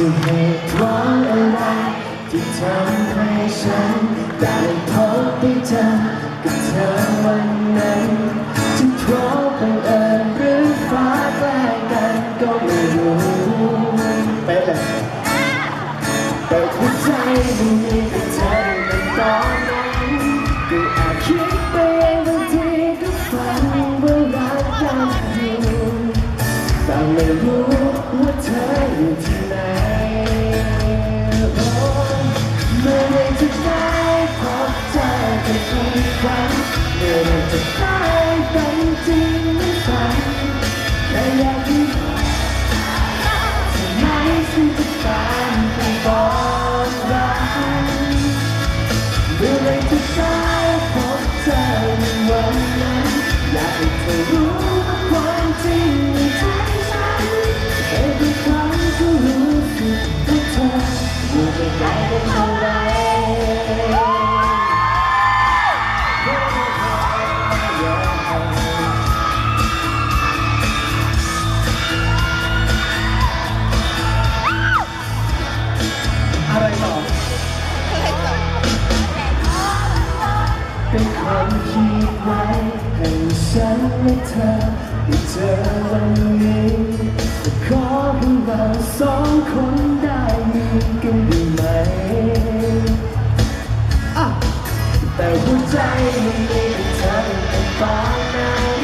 จะให้ควาอะไรทำให้ฉันได้พบได้เจอกับเธอวันนั้นจะเพราะบังเอิญหรือฟ้าแกล้งกันก็ไม่รู้เป๊ะเลยแต่หัวใจมันมีแต่เธอในตอนนั้นก็อาจคิดไปเองบางทีก็ฝันว่ารักกันอยู่แต่ไม่รู้ อยู่ไม่ไกลกันเท่าไหรอะไรต่อเป็นคนคิดไว้ให้ฉันและเธอได้เจอวันนี้แต่ขอให้เราสองคนได้มีกัน มันมีแต่เธอในตอนนั้น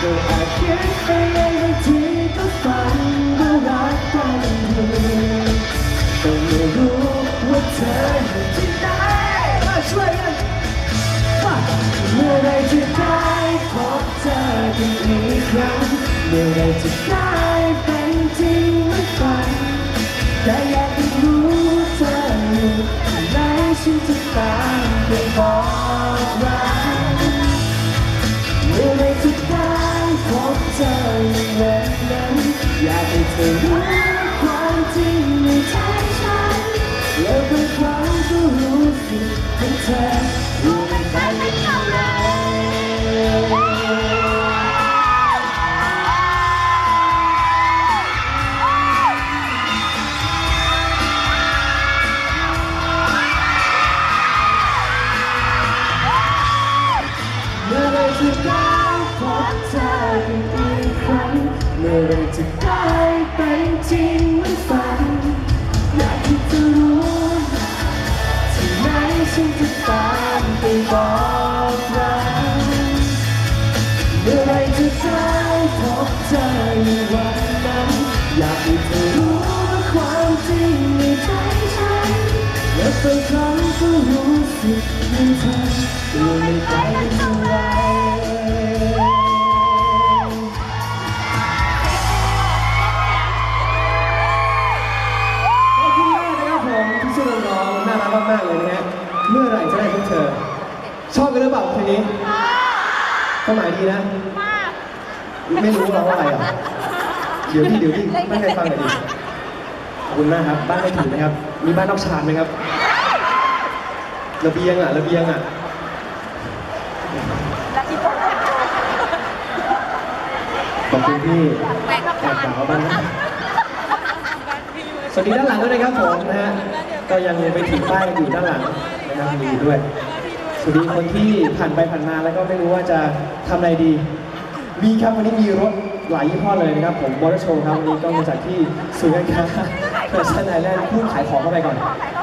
ก็อาจคิดไปเองบางทีก็ฝันว่ารักกันอยู่แต่ไม่รู้ว่าเธออยู่ที่ไหนมาช่วยกันเมื่อไรจะได้พบเธอกันอีกครั้งเมื่อไรจะได้เป็นจริงเหมือฝันแต่อยากรู้เธออยู่ไหนฉันจะตามไปบอก เธอรู้ความจริงในใจฉันแล้วบางครั้งก็รู้สึกเหมือนเธออยู่ในใจเท่าไรเมื่อไรจะได้พบเธออีกครั้งเมื่อไรจะได้ เป็นจริงเหมือนฝันอยากให้เธอรู้ที่ไหนฉันจะตามไปบอกรักเมื่อไรจะได้พบเธอในวันนั้น อยากให้เธอรู้ว่าความจริงในใจฉันและบางครั้งก็รู้ากเลยนะฮะเมื่อไหร่จะได้พบเธอ ชอบกันหรือเปล่าเพลงนี้ควาหมายดีนะไม่รู้ร้องว่าอะไรอะเดี๋ยวพี่เดี๋ยวพี่ไม่เคยฟังเลยดิขอบคุณมากครับบ้านไม่ถึงนะครับ มีบ้านนอกชานไหมครับระเบียงอะระเบียงอะขอบคุณพี่แอบสาวบ้างนะสวัสดีด้านหลังด้วยนะครับผมนะฮะ ก็ยังไปถือป้ายอยู่ด้านหลังนะครับมีด้วยสวัสดีคนที่ผ่านไปผ่านมาแล้วก็ไม่รู้ว่าจะทำอะไรดี มีครับวันนี้มีรถหลายยี่ห้อเลยนะครับ ผมบอร์โชว์ครับวันนี้ก็มาจากที่ศูนย์การค้าเพิร์ชันไอแลนด์พูดขายของเข้าไปก่อน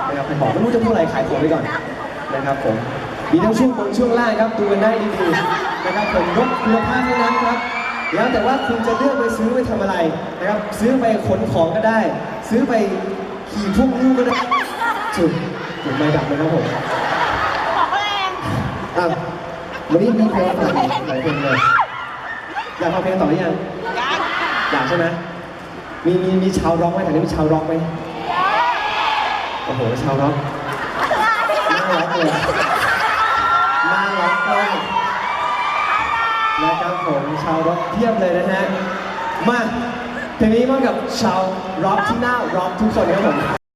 นะครับขายของไม่รู้จะพูดอะไรขายของไปก่อนนะครับผมมีทั้งช่วงบนช่วงล่างครับดูกันได้ดีๆนะครับผมรถคุณภาพทั้งนั้นครับแล้วแต่ว่าคุณจะเลือกไปซื้อไปทำอะไรนะครับ ซื้อไปขนของก็ได้ ซื้อไป ขี่พุ่งลูกก็ได้จุดจุดไม่ดับเลยครับผมบอกแรงอะวันนี้มีเพลงต่ออีกหลายเพลงเลยอยากฟังเพลงต่อหรือยังอยากใช่ไหมมีมีมีชาวร็อกไหมแถวนี้มีชาวร็อกไหมโอ้โหชาวร็อกน่ารักเลยน่ารักมากนะครับผมชาวร็อกเทียบเลยนะฮะมา เพลงนี้มอบกับชาวร็อกที่น่าร็อกทุกคนครับผม